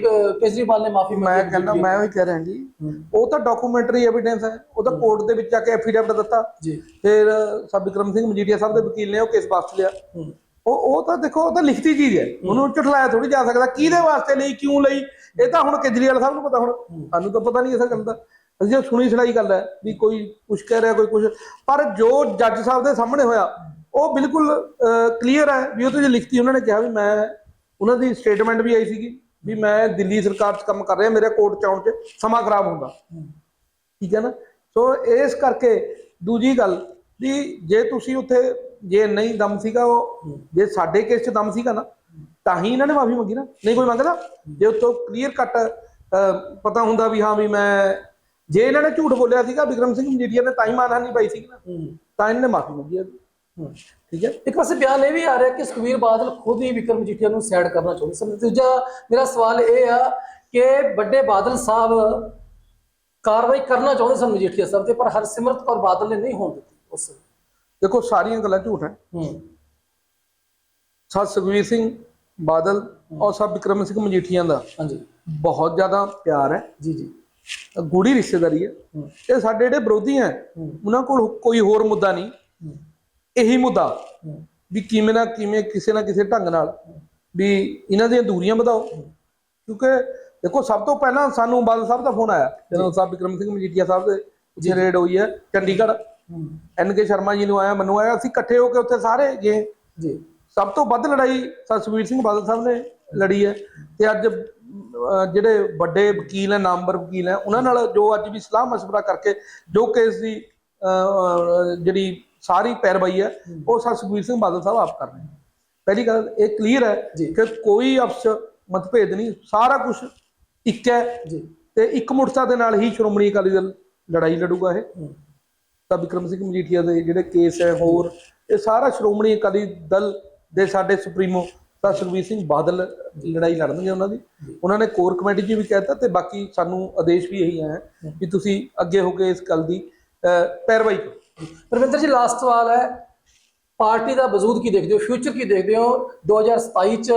S2: ਕੇਜਰੀਵਾਲ ਨੇ ਮਾਫੀ
S1: ਮੈਂ ਕਹਿੰਦਾ ਮੈਂ ਵੀ ਕਹਿ ਰਿਹਾ ਜੀ। ਉਹ ਤਾਂ ਡਾਕੂਮੈਂਟਰੀ ਐਵੀਡੈਂਸ ਹੈ। ਉਹ ਤਾਂ ਕੋਰਟ ਦੇ ਵਿੱਚ ਜਾ ਕੇ ਐਫੀਡੈਵਿਟ ਦਿੱਤਾ।
S2: ਜੀ।
S1: ਫਿਰ ਸਬ ਵਿਕਰਮ ਸਿੰਘ ਮਜੀਠੀਆ ਸਾਹਿਬ ਦੇ ਵਕੀਲ ਨੇ ਉਹ ਕੇਸ ਵਾਪਸ ਲਿਆ। ਉਹ ਉਹ ਤਾਂ ਦੇਖੋ ਉਹ ਤਾਂ ਲਿਖਤੀ ਚੀਜ਼ ਹੈ। ਉਹਨੂੰ ਝੁਠਲਾਇਆ ਥੋੜੀ ਜਾ ਸਕਦਾ। ਕਿਹਦੇ ਵਾਸਤੇ ਲਈ ਕਿਉਂ ਲਈ? ਇਹ ਤਾਂ ਹੁਣ ਕੇਜਰੀਵਾਲ ਸਾਹਿਬ ਨੂੰ ਪਤਾ ਹੁਣ। ਸਾਨੂੰ ਤਾਂ ਪਤਾ ਨਹੀਂ ਇਸ ਗੱਲ ਦਾ। ਅਸੀਂ ਜੋ ਸੁਣੀ ਸੁਣਾਈ ਗੱਲ ਹੈ ਵੀ ਕੋਈ ਕੁਝ ਕਹਿ ਰਿਹਾ ਕੋਈ ਕੁਝ ਪਰ ਜੋ ਜੱਜ ਸਾਹਿਬ ਦੇ ਸਾਹਮਣੇ ਹੋਇਆ ਉਹ ਬਿਲਕੁਲ ਕਲੀਅਰ ਹੈ ਵੀ ਉਹਦੇ ਚ ਲਿਖਤੀ ਉਹਨਾਂ ਨੇ ਕਿਹਾ ਵੀ ਮੈਂ ਉਹਨਾਂ ਦੀ ਸਟੇਟਮੈਂਟ ਵੀ ਆਈ ਸੀਗੀ ਵੀ ਮੈਂ ਦਿੱਲੀ ਸਰਕਾਰ 'ਚ ਕੰਮ ਕਰ ਰਿਹਾ, ਮੇਰੇ ਕੋਰਟ 'ਚ ਆਉਣ 'ਚ ਸਮਾਂ ਖਰਾਬ ਹੁੰਦਾ। ਠੀਕ ਹੈ ਨਾ? ਸੋ ਇਸ ਕਰਕੇ ਦੂਜੀ ਗੱਲ ਵੀ ਜੇ ਤੁਸੀਂ ਉੱਥੇ ਜੇ ਨਹੀਂ ਦਮ ਸੀਗਾ ਉਹ, ਜੇ ਸਾਡੇ ਕੇਸ 'ਚ ਦਮ ਸੀਗਾ ਨਾ, ਤਾਂ ਹੀ ਇਹਨਾਂ ਨੇ ਮਾਫੀ ਮੰਗੀ ਨਾ। ਨਹੀਂ ਕੋਈ ਮੰਗਦਾ। ਜੇ ਉੱਤੋਂ ਕਲੀਅਰ ਕੱਟ ਪਤਾ ਹੁੰਦਾ ਵੀ ਹਾਂ ਵੀ ਮੈਂ, ਜੇ ਇਹਨਾਂ ਨੇ ਝੂਠ ਬੋਲਿਆ ਸੀਗਾ, ਵਿਕਰਮ ਸਿੰਘ ਮਜੀਠੀਆ ਨੇ ਤਾਂ ਹੀ ਮਾਨਹਾਨੀ ਪਾਈ ਸੀਗੀ ਨਾ, ਤਾਂ ਇਹਨਾਂ ਨੇ ਮਾਫੀ ਮੰਗੀ ਹੈ ਠੀਕ ਹੈ।
S2: ਇੱਕ ਪਾਸੇ ਬਿਆਨ ਇਹ ਵੀ ਆ ਰਿਹਾ ਕਿ ਸੁਖਵੀਰ ਬਾਦਲ ਖੁਦ ਹੀ ਵਿਕਰਮ ਮਜੀਠੀਆ ਨੂੰ ਸਾਈਡ ਕਰਨਾ ਚਾਹੁੰਦੇ ਸਨ। ਦੂਜਾ ਮੇਰਾ ਸਵਾਲ ਇਹ ਆ ਕਿ ਵੱਡੇ ਬਾਦਲ ਸਾਹਿਬ ਕਾਰਵਾਈ ਕਰਨਾ ਚਾਹੁੰਦੇ ਸਨ ਮਜੀਠੀਆ ਸਾਹਿਬ ਤੇ ਪਰ ਹਰਸਿਮਰਤ ਕੌਰ ਬਾਦਲ ਨੇ ਨਹੀਂ ਹੋਣ ਦਿੱਤੀ ਉਸ।
S1: ਦੇਖੋ ਸਾਰੀਆਂ ਗੱਲਾਂ ਝੂਠ ਹੈ।
S2: ਹੂੰ।
S1: ਸਾ ਸੁਖਵੀਰ ਸਿੰਘ ਬਾਦਲ ਔਰ ਸਾ ਵਿਕਰਮ ਸਿੰਘ ਮਜੀਠੀਆ ਦਾ
S2: ਹਾਂਜੀ।
S1: ਬਹੁਤ ਜ਼ਿਆਦਾ ਪਿਆਰ ਹੈ।
S2: ਜੀ ਜੀ।
S1: ਗੂੜੀ ਰਿਸ਼ਤੇਦਾਰੀ ਹੈ। ਇਹ ਸਾਡੇ ਜਿਹੜੇ ਵਿਰੋਧੀ ਹੈ ਉਹਨਾਂ ਕੋਲ ਕੋਈ ਹੋਰ ਮੁੱਦਾ ਨਹੀਂ। ਇਹੀ ਮੁੱਦਾ ਵੀ ਕਿਵੇਂ ਨਾ ਕਿਵੇਂ ਕਿਸੇ ਨਾ ਕਿਸੇ ਢੰਗ ਨਾਲ ਵੀ ਇਹਨਾਂ ਦੀਆਂ ਦੂਰੀਆਂ ਵਧਾਓ। ਕਿਉਂਕਿ ਦੇਖੋ ਸਭ ਤੋਂ ਪਹਿਲਾਂ ਸਾਨੂੰ ਬਾਦਲ ਸਾਹਿਬ ਦਾ ਫੋਨ ਆਇਆ। ਜਦੋਂ ਸਾਹਿਬ ਵਿਕਰਮ ਸਿੰਘ ਮਜੀਠੀਆ ਸਾਹਿਬ ਦੇ ਉੱਥੇ ਰੇਡ ਹੋਈ ਹੈ ਚੰਡੀਗੜ੍ਹ। ਐਨ ਕੇ ਸ਼ਰਮਾ ਜੀ ਨੂੰ ਆਇਆ ਮੈਨੂੰ ਆਇਆ ਅਸੀਂ ਇਕੱਠੇ ਹੋ ਕੇ ਉੱਥੇ ਸਾਰੇ ਗਏ।
S2: ਜੀ।
S1: ਸਭ ਤੋਂ ਵੱਧ ਲੜਾਈ ਸਤਸਵੀਰ ਸਿੰਘ ਬਾਦਲ ਸਾਹਿਬ ਨੇ ਲੜੀ ਹੈ। ਤੇ ਅੱਜ ਜਿਹੜੇ ਵੱਡੇ ਵਕੀਲ ਹੈ ਨਾਮਵਰ ਵਕੀਲ ਹੈ ਉਹਨਾਂ ਨਾਲ ਜੋ ਅੱਜ ਵੀ ਸਲਾਹ ਮਸ਼ਵਰਾ ਕਰਕੇ ਜੋ ਕੇਸ ਦੀ ਜਿਹੜੀ ਸਾਰੀ ਪੈਰਵਾਈ ਹੈ ਉਹ ਸਤਸਵੀਰ ਸਿੰਘ ਬਾਦਲ ਸਾਹਿਬ ਆਪ ਕਰ ਰਹੇ ਨੇ। ਪਹਿਲੀ ਗੱਲ ਇਹ ਕਲੀਅਰ ਹੈ। ਕਿ ਕੋਈ ਆਪਸ ਮਤਭੇਦ ਨਹੀਂ ਸਾਰਾ ਕੁਝ ਇੱਕ ਹੈ ਤੇ ਇੱਕ ਮੁਰਸਾ ਦੇ ਨਾਲ ਹੀ ਸ਼੍ਰੋਮਣੀ ਅਕਾਲੀ ਦਲ ਲੜਾਈ ਲੜੂਗਾ ਇਹ। ਤਾਂ ਵਿਕਰਮ ਸਿੰਘ ਮਜੀਠੀਆ ਦੇ ਜਿਹੜੇ ਕੇਸ ਹੈ ਹੋਰ ਇਹ ਸਾਰਾ ਸ਼੍ਰੋਮਣੀ ਅਕਾਲੀ ਦਲ ਦੇ ਸਾਡੇ ਸੁਪਰੀਮੋ ਤਾਂ ਸੁਖਬੀਰ ਸਿੰਘ ਬਾਦਲ ਲੜਾਈ ਲੜਨਗੇ ਉਹਨਾਂ ਦੀ। ਉਹਨਾਂ ਨੇ ਕੋਰ ਕਮੇਟੀ 'ਚ ਵੀ ਕਹਿਤਾ ਤੇ ਬਾਕੀ ਸਾਨੂੰ ਆਦੇਸ਼ ਵੀ ਇਹੀ ਆਇਆ ਵੀ ਤੁਸੀਂ ਅੱਗੇ ਹੋ ਕੇ ਇਸ ਗੱਲ ਦੀ ਪੈਰਵਾਈ ਕਰੋ।
S2: ਰਵਿੰਦਰ ਜੀ ਲਾਸਟ ਸਵਾਲ ਹੈ। ਪਾਰਟੀ ਦਾ ਵਜੂਦ ਕੀ ਦੇਖਦੇ ਹੋ? ਫਿਊਚਰ ਕੀ ਦੇਖਦੇ ਹੋ? 2027 ਚ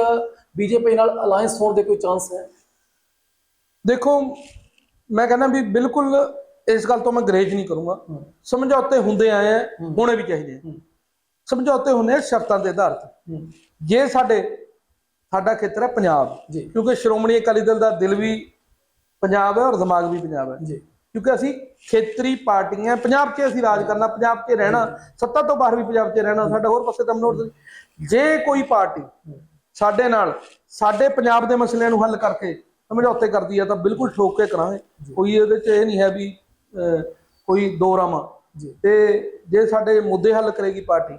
S2: ਬੀਜੇਪੀ ਨਾਲ ਅਲਾਈਅੰਸ ਹੋਣ ਦੇ ਕੋਈ ਚਾਂਸ ਹੈ?
S1: ਦੇਖੋ ਮੈਂ ਕਹਿੰਦਾ ਵੀ ਬਿਲਕੁਲ ਇਸ ਗੱਲ ਤੋਂ ਮੈਂ ਗਰੇਜ ਨਹੀਂ ਕਰੂੰਗਾ। ਸਮਝੌਤੇ ਹੁੰਦੇ ਆਏ ਆ ਹੋਣੇ ਵੀ ਚਾਹੀਦੇ ਆ। ਸਮਝੌਤੇ ਹੁੰਦੇ ਆ ਸ਼ਰਤਾਂ ਦੇ ਆਧਾਰ ਤੇ। ਜੇ ਸਾਡੇ ਸਾਡਾ ਖੇਤਰ ਹੈ ਪੰਜਾਬ। ਕਿਉਂਕਿ ਸ਼੍ਰੋਮਣੀ ਅਕਾਲੀ ਦਲ ਦਾ ਦਿਲ ਵੀ ਪੰਜਾਬ ਹੈ ਔਰ ਦਿਮਾਗ ਵੀ ਪੰਜਾਬ ਹੈ।
S2: ਜੀ।
S1: ਕਿਉਂਕਿ ਅਸੀਂ ਖੇਤਰੀ ਪਾਰਟੀਆਂ ਪੰਜਾਬ 'ਚ ਅਸੀਂ ਰਾਜ ਕਰਨਾ ਪੰਜਾਬ 'ਚ ਰਹਿਣਾ ਸੱਤਾ ਤੋਂ ਬਾਹਰ ਵੀ ਪੰਜਾਬ 'ਚ ਰਹਿਣਾ ਸਾਡਾ ਹੋਰ ਪਾਸੇ ਦਮ ਨੋਟ ਜੇ ਕੋਈ ਪਾਰਟੀ ਸਾਡੇ ਨਾਲ ਸਾਡੇ ਪੰਜਾਬ ਦੇ ਮਸਲਿਆਂ ਨੂੰ ਹੱਲ ਕਰਕੇ ਸਮਝੌਤੇ ਕਰਦੀ ਹੈ ਤਾਂ ਬਿਲਕੁਲ ਠੋਕ ਕੇ ਕਰਾਂਗੇ। ਕੋਈ ਇਹਦੇ 'ਚ ਇਹ ਨਹੀਂ ਹੈ ਵੀ ਕੋਈ ਦੋ ਰਾਮਾ ਤੇ ਜੇ ਸਾਡੇ ਮੁੱਦੇ ਹੱਲ ਕਰੇਗੀ ਪਾਰਟੀ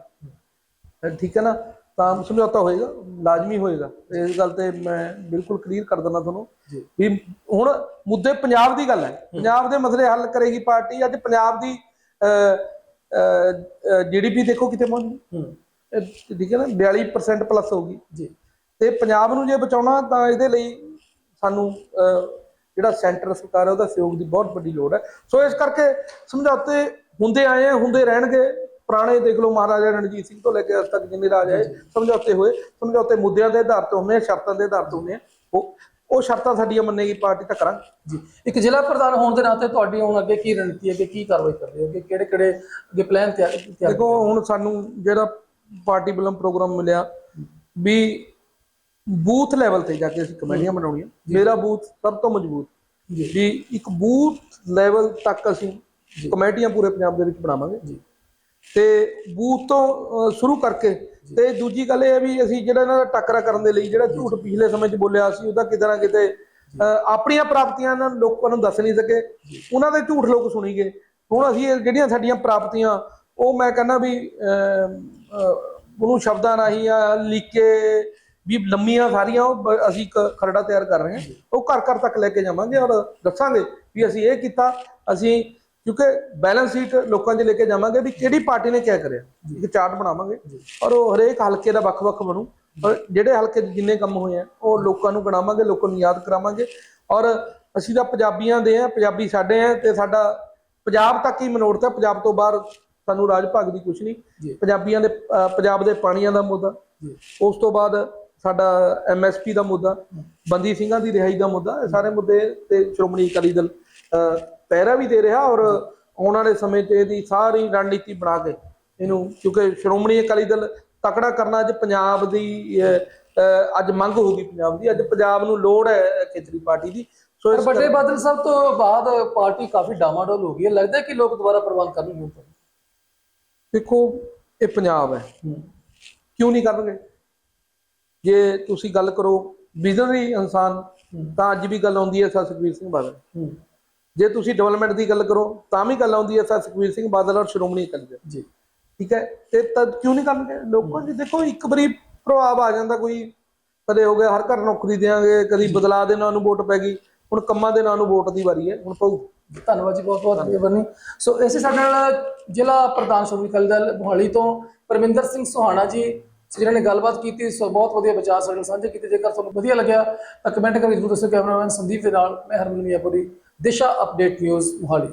S1: ਠੀਕ ਹੈ ਨਾ? ਤਾਂ ਸਮਝੌਤਾ ਹੋਏਗਾ ਲਾਜ਼ਮੀ ਹੋਏਗਾ। ਇਸ ਗੱਲ ਤੇ ਮੈਂ ਬਿਲਕੁਲ ਕਲੀਅਰ ਕਰ ਦਿੰਦਾ ਤੁਹਾਨੂੰ ਵੀ ਹੁਣ ਮੁੱਦੇ ਪੰਜਾਬ ਦੀ ਗੱਲ ਹੈ। ਪੰਜਾਬ ਦੇ ਮਸਲੇ ਹੱਲ ਕਰੇਗੀ ਪਾਰਟੀ। ਅੱਜ ਪੰਜਾਬ ਦੀ ਜੀਡੀਪੀ ਦੇਖੋ ਕਿਤੇ ਪਹੁੰਚੀ
S2: ਹੂੰ।
S1: ਠੀਕ ਹੈ ਨਾ 42% ਪਲੱਸ ਹੋਗੀ
S2: ਜੀ।
S1: ਤੇ ਪੰਜਾਬ ਨੂੰ ਜੇ ਬਚਾਉਣਾ ਤਾਂ ਇਹਦੇ ਲਈ ਸਾਨੂੰ ਜਿਹੜਾ ਸੈਂਟਰ ਸਰਕਾਰ ਹੈ ਉਹਦਾ ਸਹਿਯੋਗ ਦੀ ਬਹੁਤ ਵੱਡੀ ਲੋੜ ਹੈ। ਸੋ ਇਸ ਕਰਕੇ ਸਮਝੌਤੇ ਹੁੰਦੇ ਆਏ ਹੁੰਦੇ ਰਹਿਣਗੇ। ਪੁਰਾਣੇ ਦੇਖ ਲਓ ਮਹਾਰਾਜਾ ਰਣਜੀਤ ਸਿੰਘ ਤੋਂ ਲੈ ਕੇ ਅੱਜ ਤੱਕ ਜਿੰਨੇ ਰਾਜ ਆਏ ਸਮਝੌਤੇ ਹੋਏ ਸਮਝੌਤੇ ਮੁੱਦਿਆਂ ਦੇ ਆਧਾਰ ਤੇ ਹੁੰਦੇ ਆ ਸ਼ਰਤਾਂ ਦੇ ਆਧਾਰ ਤੇ ਹੁੰਦੇ ਆ। ਉਹ ਉਹ ਸ਼ਰਤਾਂ ਸਾਡੀਆਂ ਮੰਨੇਗੀ ਪਾਰਟੀ ਤਾਂ ਕਰਾਂਗੇ।
S2: ਜੀ ਇੱਕ ਜ਼ਿਲ੍ਹਾ ਪ੍ਰਧਾਨ ਹੋਣ ਦੇ ਨਾਤੇ ਤੁਹਾਡੀ ਹੁਣ ਅੱਗੇ ਕੀ ਰਣਨੀਤੀ ਹੈ ਕਿ ਕੀ ਕਾਰਵਾਈ ਕਰ ਰਹੇ ਹੋ? ਕਿ ਕਿਹੜੇ ਕਿਹੜੇ ਅੱਗੇ ਪਲਾਨ ਤਿਆਰ
S1: ਦੇਖੋ ਹੁਣ ਸਾਨੂੰ ਜਿਹੜਾ ਪਾਰਟੀ ਵੱਲੋਂ ਪ੍ਰੋਗਰਾਮ ਮਿਲਿਆ ਵੀ ਬੂਥ ਲੈਵਲ ਤੇ ਜਾ ਕੇ ਅਸੀਂ ਕਮੇਟੀਆਂ ਬਣਾਉਣੀਆਂ। ਮੇਰਾ ਬੂਥ ਸਭ ਤੋਂ ਮਜ਼ਬੂਤ
S2: ਜੀ।
S1: ਇੱਕ ਬੂਥ ਲੈਵਲ ਤੱਕ ਅਸੀਂ ਕਮੇਟੀਆਂ ਪੂਰੇ ਪੰਜਾਬ ਦੇ ਵਿੱਚ ਬਣਾਵਾਂਗੇ।
S2: ਜੀ।
S1: ਤੇ ਬੂਥ ਤੋਂ ਅਹ, ਸ਼ੁਰੂ ਕਰਕੇ ਤੇ ਦੂਜੀ ਗੱਲ ਇਹ ਹੈ ਵੀ ਅਸੀਂ ਜਿਹੜਾ ਇਹਨਾਂ ਦਾ ਟੱਕਰਾ ਕਰਨ ਦੇ ਲਈ ਜਿਹੜਾ ਝੂਠ ਪਿਛਲੇ ਸਮੇਂ 'ਚ ਬੋਲਿਆ ਸੀ ਉਹਦਾ ਕਿਤੇ ਨਾ ਕਿਤੇ ਅਹ, ਆਪਣੀਆਂ ਪ੍ਰਾਪਤੀਆਂ ਇਹਨਾਂ ਲੋਕਾਂ ਨੂੰ ਦੱਸ ਨਹੀਂ ਸਕੇ। ਉਹਨਾਂ ਦੇ ਝੂਠ ਲੋਕ ਸੁਣੀ ਗਏ। ਹੁਣ ਅਸੀਂ ਇਹ ਜਿਹੜੀਆਂ ਸਾਡੀਆਂ ਪ੍ਰਾਪਤੀਆਂ ਉਹ ਮੈਂ ਕਹਿੰਦਾ ਵੀ ਅਹ, ਅਹ, ਉਹਨੂੰ ਸ਼ਬਦਾਂ ਰਾਹੀਂ ਆ ਲਿਖ ਕੇ ਵੀ ਲੰਮੀਆਂ ਸਾਰੀਆਂ ਉਹ ਬ- ਅਸੀਂ ਕ ਖਰੜਾ ਤਿਆਰ ਕਰ ਰਹੇ ਹਾਂ। ਉਹ ਘਰ ਘਰ ਤੱਕ ਲੈ ਕੇ ਜਾਵਾਂਗੇ ਔਰ ਦੱਸਾਂਗੇ ਵੀ ਅਸੀਂ ਇਹ ਕੀਤਾ ਅਸੀਂ ਕਿਉਂਕਿ ਬੈਲੈਂਸ ਸ਼ੀਟ ਲੋਕਾਂ 'ਚ ਲੈ ਕੇ ਜਾਵਾਂਗੇ ਵੀ ਕਿਹੜੀ ਪਾਰਟੀ ਨੇ ਕਿਆ ਕਰਿਆ। ਇੱਕ ਚਾਰਟ ਬਣਾਵਾਂਗੇ ਔਰ ਉਹ ਹਰੇਕ ਹਲਕੇ ਦਾ ਵੱਖ-ਵੱਖ ਬਣੂ। ਔਰ ਜਿਹੜੇ ਹਲਕੇ 'ਚ ਜਿੰਨੇ ਕੰਮ ਹੋਏ ਆ ਉਹ ਲੋਕਾਂ ਨੂੰ ਗਣਾਵਾਂਗੇ ਲੋਕਾਂ ਨੂੰ ਯਾਦ ਕਰਾਵਾਂਗੇ। ਔਰ ਅਸੀਂ ਤਾਂ ਪੰਜਾਬੀਆਂ ਦੇ ਆ ਪੰਜਾਬੀ ਸਾਡੇ ਆ ਤੇ ਸਾਡਾ ਪੰਜਾਬ ਤੱਕ ਹੀ ਮਨੋਰਥ ਹੈ ਪੰਜਾਬ ਤੋਂ ਬਾਹਰ ਸਾਨੂੰ ਰਾਜ ਭਾਗ ਦੀ ਕੁਛ ਨਹੀਂ। ਪੰਜਾਬੀਆਂ ਦੇ ਪੰਜਾਬ ਦੇ ਪਾਣੀਆਂ ਦਾ ਮੁੱਦਾ। ਉਸ ਤੋਂ ਬਾਅਦ ਸਾਡਾ ਐਮਐਸਪੀ ਦਾ ਮੁੱਦਾ ਬੰਦੀ ਸਿੰਘਾਂ ਦੀ ਰਿਹਾਈ ਦਾ ਮੁੱਦਾ ਇਹ ਸਾਰੇ ਮੁੱਦੇ ਤੇ ਸ਼੍ਰੋਮਣੀ ਅਕਾਲੀ ਦਲ ਪਹਿਰਾ ਵੀ ਦੇ ਰਿਹਾ ਔਰ ਆਉਣ ਵਾਲੇ ਸਮੇਂ 'ਚ ਇਹਦੀ ਸਾਰੀ ਰਣਨੀਤੀ ਬਣਾ ਕੇ ਇਹਨੂੰ ਕਿਉਂਕਿ ਸ਼੍ਰੋਮਣੀ ਅਕਾਲੀ ਦਲ ਤਕੜਾ ਕਰਨਾ ਅੱਜ ਪੰਜਾਬ ਦੀ ਅੱਜ ਮੰਗ ਹੋਊਗੀ ਪੰਜਾਬ ਦੀ ਅੱਜ ਪੰਜਾਬ ਨੂੰ ਲੋੜ ਹੈ ਖੇਤਰੀ ਪਾਰਟੀ ਦੀ। ਸੋ ਇਸ
S2: ਵੱਡੇ ਬਾਦਲ ਸਾਹਿਬ ਤੋਂ ਬਾਅਦ ਪਾਰਟੀ ਕਾਫੀ ਡਾਮਾਡੋਲ ਹੋ ਗਈ ਹੈ। ਲੱਗਦਾ ਹੈ ਕਿ ਲੋਕ ਦੁਬਾਰਾ ਪ੍ਰਵਾਨ ਕਰਨਗੇ
S1: ਦੇਖੋ ਇਹ ਪੰਜਾਬ ਹੈ।
S2: ਹੂੰ।
S1: ਕਿਉਂ ਨਹੀਂ ਕਰਨਗੇ? ਜੇ ਤੁਸੀਂ ਗੱਲ ਕਰੋ ਵਿਜ਼ਨਰੀ ਇਨਸਾਨ ਤਾਂ ਅੱਜ ਵੀ ਗੱਲ ਆਉਂਦੀ ਹੈ ਸਰ ਸੁਖਬੀਰ ਸਿੰਘ ਬਾਦਲ।
S2: ਹੂੰ।
S1: ਜੇ ਤੁਸੀਂ ਡਿਵੈਲਪਮੈਂਟ ਦੀ ਗੱਲ ਕਰੋ ਤਾਂ ਵੀ ਗੱਲ ਆਉਂਦੀ ਹੈ ਸਰ ਸੁਖਬੀਰ ਸਿੰਘ ਬਾਦਲ ਔਰ ਸ਼੍ਰੋਮਣੀ ਅਕਾਲੀ ਦਲ।
S2: ਜੀ।
S1: ਠੀਕ ਹੈ? ਤੇ ਤਦ ਕਿਉਂ ਨਹੀਂ ਕਰਨਗੇ? ਲੋਕਾਂ ਦੀ ਦੇਖੋ ਇੱਕ ਵਾਰੀ ਪ੍ਰਭਾਵ ਆ ਜਾਂਦਾ ਕੋਈ ਕਦੇ ਹੋ ਗਿਆ ਹਰ ਘਰ ਨੌਕਰੀ ਦੇਾਂਗੇ ਕਦੀ ਬਦਲਾ ਦੇ ਨਾਂ ਨੂੰ ਵੋਟ ਪੈ ਗਈ ਹੁਣ ਕੰਮਾਂ ਦੇ ਨਾਂ ਨੂੰ ਵੋਟ ਦੀ ਵਾਰੀ ਹੈ ਹੁਣ ਪਊ।
S2: ਧੰਨਵਾਦ ਜੀ ਬਹੁਤ ਬਹੁਤ ਬੇਬਰਨੀ ਸੋ ਇਸੇ ਸਾਡੇ ਨਾਲ ਜ਼ਿਲ੍ਹਾ ਪ੍ਰਧਾਨ ਸ਼੍ਰੋਮਣੀ ਅਕਾਲੀ ਦਲ ਮੋਹਾਲੀ ਤੋਂ ਪਰਮਿੰਦਰ ਸਿੰਘ ਸੁਹਾਣਾ ਜੀ ਜਿਨ੍ਹਾਂ ਨੇ ਗੱਲਬਾਤ ਕੀਤੀ ਸੋ ਬਹੁਤ ਵਧੀਆ ਵਿਚਾਰ ਸਾਡੇ ਨਾਲ ਸਾਂਝੇ ਕੀਤੇ। ਜੇਕਰ ਤੁਹਾਨੂੰ ਵਧੀਆ ਲੱਗਿਆ ਤਾਂ ਕਮੈਂਟ ਕਰਕੇ ਜ਼ਰੂਰ ਦੱਸੋ ਕੈਮਰਾਮੈਨ ਸੰਦੀਪ ਦੇ ਨਾਲ ਮੈਂ ਹਰਮਨ ਮੀਆਂਪੁਰੀ ਦਿਸ਼ਾ ਅਪਡੇਟ ਨਿਊਜ਼ ਮੋਹਾਲੀ।